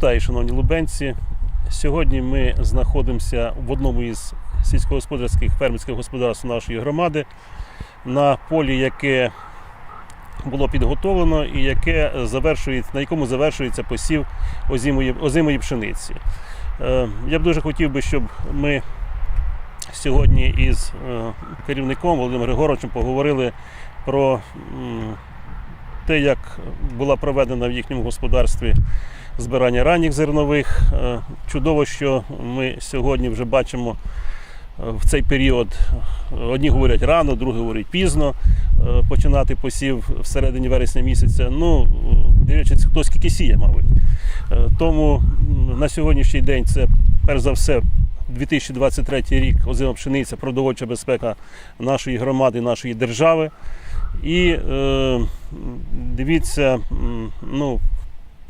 Вітаю, шановні лубенці. Сьогодні ми знаходимося в одному із сільськогосподарських фермерських господарств нашої громади на полі, яке було підготовлено і яке завершується, на якому завершується посів озимої, озимої пшениці. Е, Я б дуже хотів би, щоб ми сьогодні із е, керівником Володимиром Григоровичем поговорили про те, як була проведена в їхньому господарстві збирання ранніх зернових. Е, Чудово, що ми сьогодні вже бачимо е, в цей період. Одні говорять рано, другі говорять пізно е, починати посів всередині вересня місяця. Ну, дивлячись, хто скільки сіє, мабуть. Тому на сьогоднішній день це перш за все 2023 рік озима пшениця, продовольча безпека нашої громади, нашої держави. І е, дивіться, ну,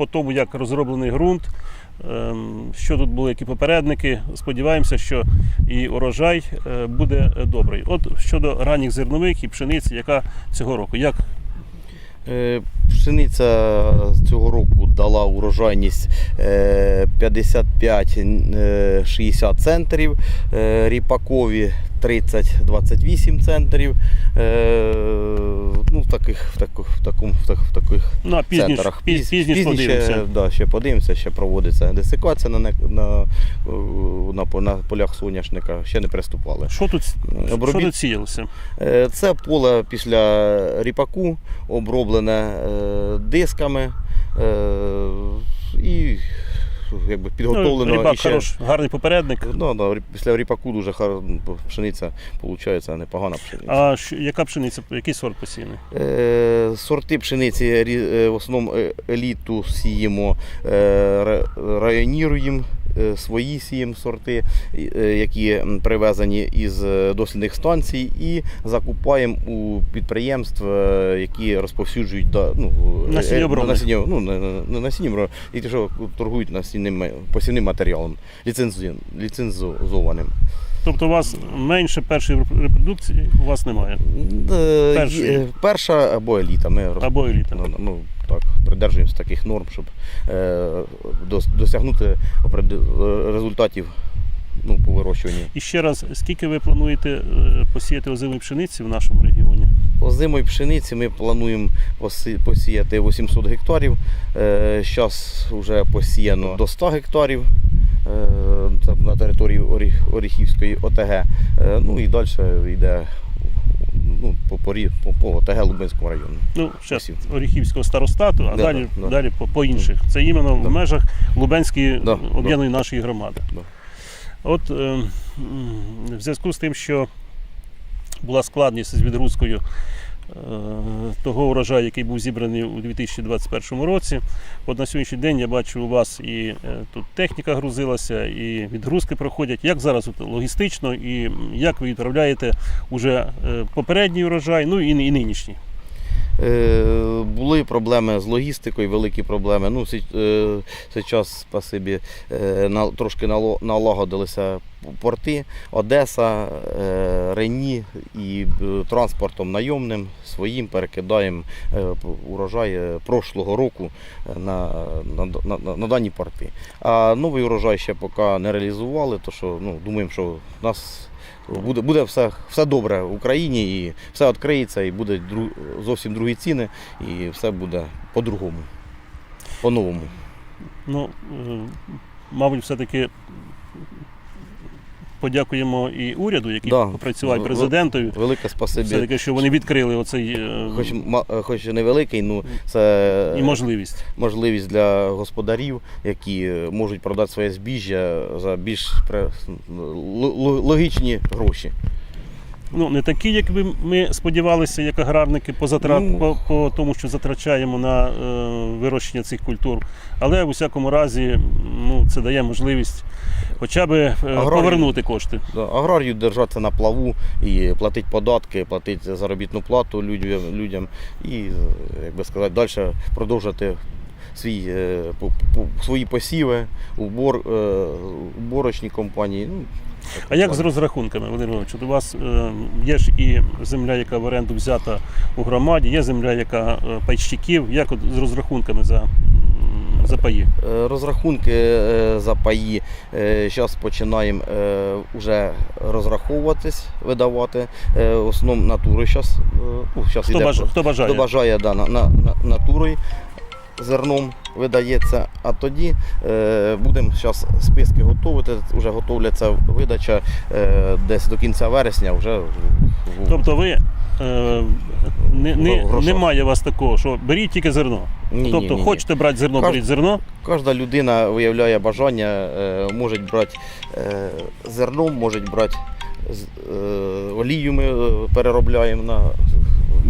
по тому, як розроблений ґрунт, ем, що тут були які попередники. Сподіваємося, що і урожай е, буде добрий. От щодо ранніх зернових і пшениці, яка цього року, як Е, Пшениця цього року дала урожайність е, 55-60 центрів, е, ріпакові 30-28 центрів. Е, Ну, в таких, в таких, в такому, в таких, в таких ну, пізніше, центрах. піз, пізніше подивимося. ще, да, ще подивимося, ще проводиться десикація на, на, на, на, на полях соняшника, ще не приступали. Що тут, що тут сіялося? Е, Це поле після ріпаку оброблене е, дисками е, і якби підготовлено. Ну, рибак і ще, хорош, гарний попередник. Ну, рі- після ріпаку дуже хар... пшениця виходить непогана пшениця. А що- яка пшениця, який сорт посіяний? Е, Сорти пшениці е, в основному е, еліту сіємо, е, районіруємо. Е, Свої сіємо сорти, е, які привезені із е, дослідних станцій, і закупаємо у підприємств, які розповсюджують ну, Насіння ну, не, і ті, що торгують насінним посівним матеріалом, ліцензованим. Тобто у вас менше першої репродукції у вас немає. Е, Перша або еліта. Ми Або еліта. Ну, ну так, придержуємося таких норм, щоб е, досягнути е, результатів ну, по вирощуванні. І ще раз, скільки ви плануєте е, посіяти озимої пшениці в нашому регіоні? Озимої пшениці ми плануємо посіяти 800 гектарів. Зараз вже посіяно до 100 гектарів. на території Оріхівської ОТГ. Ну і далі йде ну, по, порі, по, по ОТГ Лубенському району. Ну, ще. Оріхівського старостату, а Да, далі, да, да. далі по, по інших. Це іменно Да. в межах Лубенської Да, об'єднаної нашої громади. Да. От е, м, в зв'язку з тим, що була складність з відгрузкою того урожаю, який був зібраний у 2021 році. От на сьогоднішній день я бачу у вас і е, тут техніка грузилася, і відгрузки проходять. Як зараз логістично і як ви відправляєте уже е, попередній урожай, ну і нинішній? Е, Були проблеми з логістикою, великі проблеми. Ну, е, зараз, е, на- трошки налагодилися порти Одеса, е, Рені і е, транспортом найомним своїм перекидаємо е, урожай е, прошлого року е, на, на, на, на, дані порти. А новий урожай ще поки не реалізували, то що ну, думаємо, що нас буде, буде все, все добре в Україні і все відкриється, і будуть зовсім другі ціни, і все буде по-другому, по-новому. Ну, мабуть, все-таки подякуємо і уряду, який Да. попрацював, президентові. Велике спасибі. Все-таки, що вони відкрили оцей е, Хоч, ма- хоч невеликий, ну це і можливість. можливість для господарів, які можуть продати своє збіжжя за більш логічні гроші. Ну, не такі, як би ми сподівалися, як аграрники по, затрат, Ну. по, по тому, що затрачаємо на е, вирощення цих культур. Але в усякому разі ну, це дає можливість хоча б е, Аграрії- повернути кошти. Да, аграрію держатися на плаву і платити податки, платити заробітну плату людям, людям і, як би сказати, далі продовжувати свій, е, свої посіви, убор, е, уборочні компанії. Ну, А як з розрахунками, Володимир Іванович? У вас е, є ж і земля, яка в оренду взята у громаді, є земля, яка пайщиків. Як от з розрахунками за, за паї? Розрахунки за паї зараз починаємо вже розраховуватись, видавати. Е, В основному зараз. Ну, Хто, бажає? Хто бажає да, на, на, на, натурою зерном видається, а тоді е, будемо зараз списки готувати. Вже готовляться видача е, десь до кінця вересня. Вже Тобто ви е, не, не, немає у вас такого, що беріть тільки зерно. Ні, тобто ні, ні. хочете брати зерно, Кож- беріть зерно. Кожна людина виявляє бажання, може брати зерном, може брати олію ми переробляємо на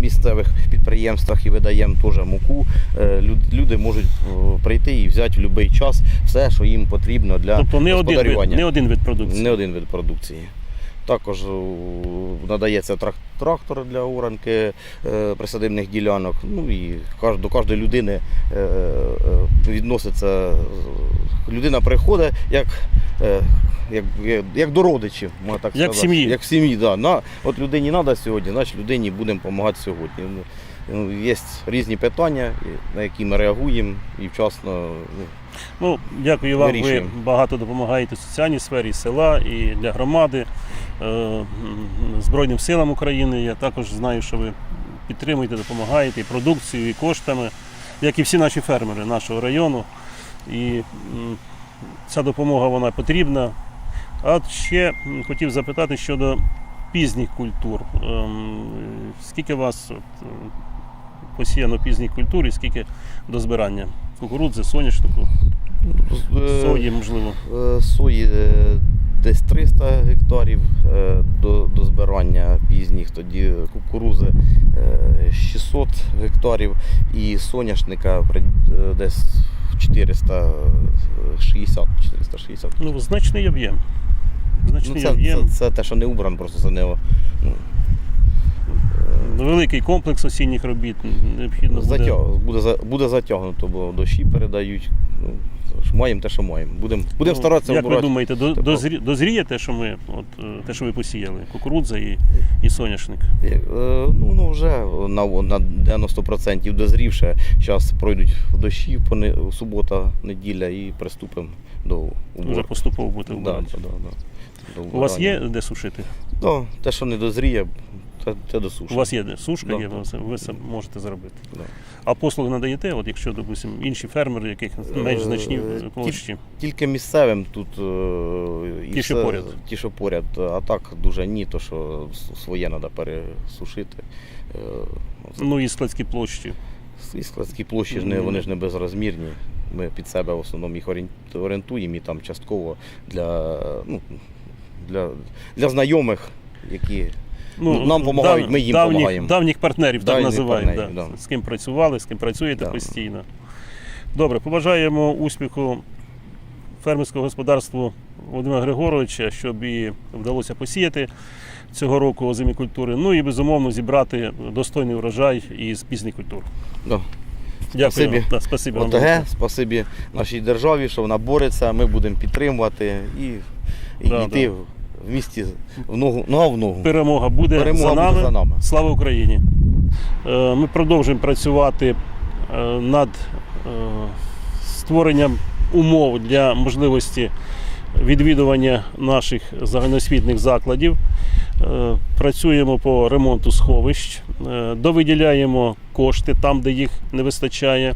місцевих підприємствах і видаємо теж муку. Е, Люди можуть е, прийти і взяти в будь-який час все, що їм потрібно для Тобто не один, вид, не один вид продукції. Не один вид продукції. Також надається трактор для оранки е, присадибних ділянок. Ну і до кожної людини е, е, відноситься. Людина приходить як, як, як, до родичів, можна так Як сказати. сім'ї. Як в сім'ї, да. На, от людині треба сьогодні, значить людині будемо допомагати сьогодні. Ну, ну, Є різні питання, на які ми реагуємо і вчасно. ну, Ну, дякую вам. Ви багато допомагаєте в соціальній сфері села і для громади, Збройним силам України. Я також знаю, що ви підтримуєте, допомагаєте і продукцією, і коштами, як і всі наші фермери нашого району. І ця допомога вона потрібна. А ще хотів запитати щодо пізніх культур. Ем, Скільки у вас е, посіяно пізніх культур і скільки до збирання? Кукурудзи, соняшнику, е, сої, можливо. Е, Сої е, десь 300 гектарів е, до, до збирання пізніх, тоді кукурузи е, 600 гектарів і соняшника е, десь 460 460 Ну, значний об'єм. Ну, Значний це, об'єм. це, це те, що не убрано, просто це не ну, Великий комплекс осінніх робіт необхідно буде. затяг, буде, буде затягнуто, бо дощі передають. Ну, маємо те, що маємо. Будемо будем Ну, старатися Як ви обирати. думаєте, до, дозрі, дозріє те, що ми, от, е, те, що ви посіяли? Кукурудза і, і соняшник. Е, Ну, ну вже на, на 90% дозрівше. Зараз пройдуть дощі, пони- субота, неділя і приступимо до Вже поступово будете Да, да, да, да. У вас є де сушити? Да, те, що не дозріє, те, те досушимо. У вас є сушка, Да, є, да. ви це- можете зробити. Да. А послуги надаєте, от якщо, допустимо, інші фермери, яких менш Е, значні площі. Тільки місцевим тут е, і Ті, що все- поряд. Ті, що поряд. А так дуже ні, то що своє треба пересушити. Е. Ну і складські площі. І складські площі ж вони ж не безрозмірні. Ми під себе в основному їх орієнтуємо і там частково для, ну, для, для знайомих, які Ну, нам помагають, ми їм давніх, помагаємо. Давніх партнерів, так Давніх називаємо. партнерів, да. да. З ким працювали, з ким працюєте Да. постійно. Добре, побажаємо успіху фермерського господарству Володимира Григоровича, щоб і вдалося посіяти цього року озимі культури. Ну і безумовно зібрати достойний урожай із пізніх культур. да, Дякую. Спасибі. Да, спасибі вам. Спасибі нашій державі, що вона бореться, ми будемо підтримувати і, і Да, йти в місті в ногу, нога в ногу. Перемога буде, Перемога за, буде нами. за нами. Слава Україні! Е, Ми продовжуємо працювати е, над е, створенням умов для можливості відвідування наших загальноосвітних закладів. Е, Працюємо по ремонту сховищ, довиділяємо кошти там, де їх не вистачає.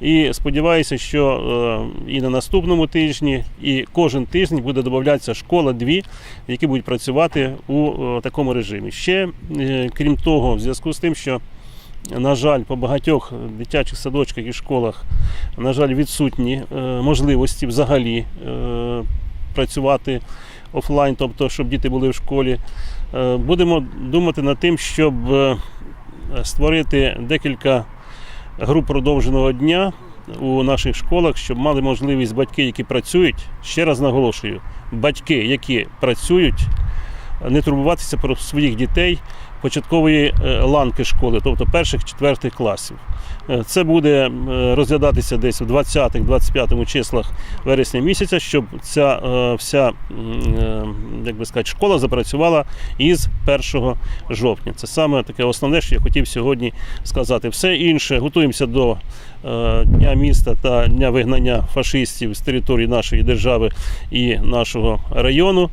І сподіваюся, що е, і на наступному тижні, і кожен тиждень буде додатися школа дві, які будуть працювати у е, такому режимі. Ще е, крім того, в зв'язку з тим, що на жаль, по багатьох дитячих садочках і школах, на жаль, відсутні е, можливості взагалі е, працювати офлайн, тобто, щоб діти були в школі. Е, Будемо думати над тим, щоб е, створити декілька груп продовженого дня у наших школах, щоб мали можливість батьки, які працюють, ще раз наголошую, батьки, які працюють, не турбуватися про своїх дітей початкової е, ланки школи, тобто перших четвертих класів. Е, Це буде е, розглядатися десь у 20-25 числах вересня місяця, щоб ця вся як би сказати, школа запрацювала із 1 жовтня. Це саме таке основне, що я хотів сьогодні сказати. Все інше готуємося до Дня міста та дня вигнання фашистів з території нашої держави і нашого району.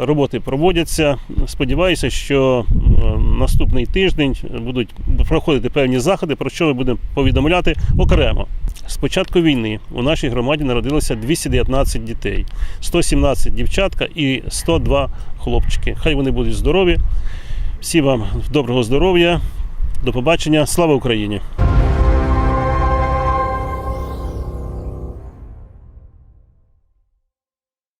Роботи проводяться. Сподіваюся, що наступний тиждень будуть проходити певні заходи, про що ми будемо повідомляти окремо. З початку війни у нашій громаді народилося 219 дітей, 117 дівчатка і 102 хлопчики. Хай вони будуть здорові. Всім вам доброго здоров'я. До побачення. Слава Україні!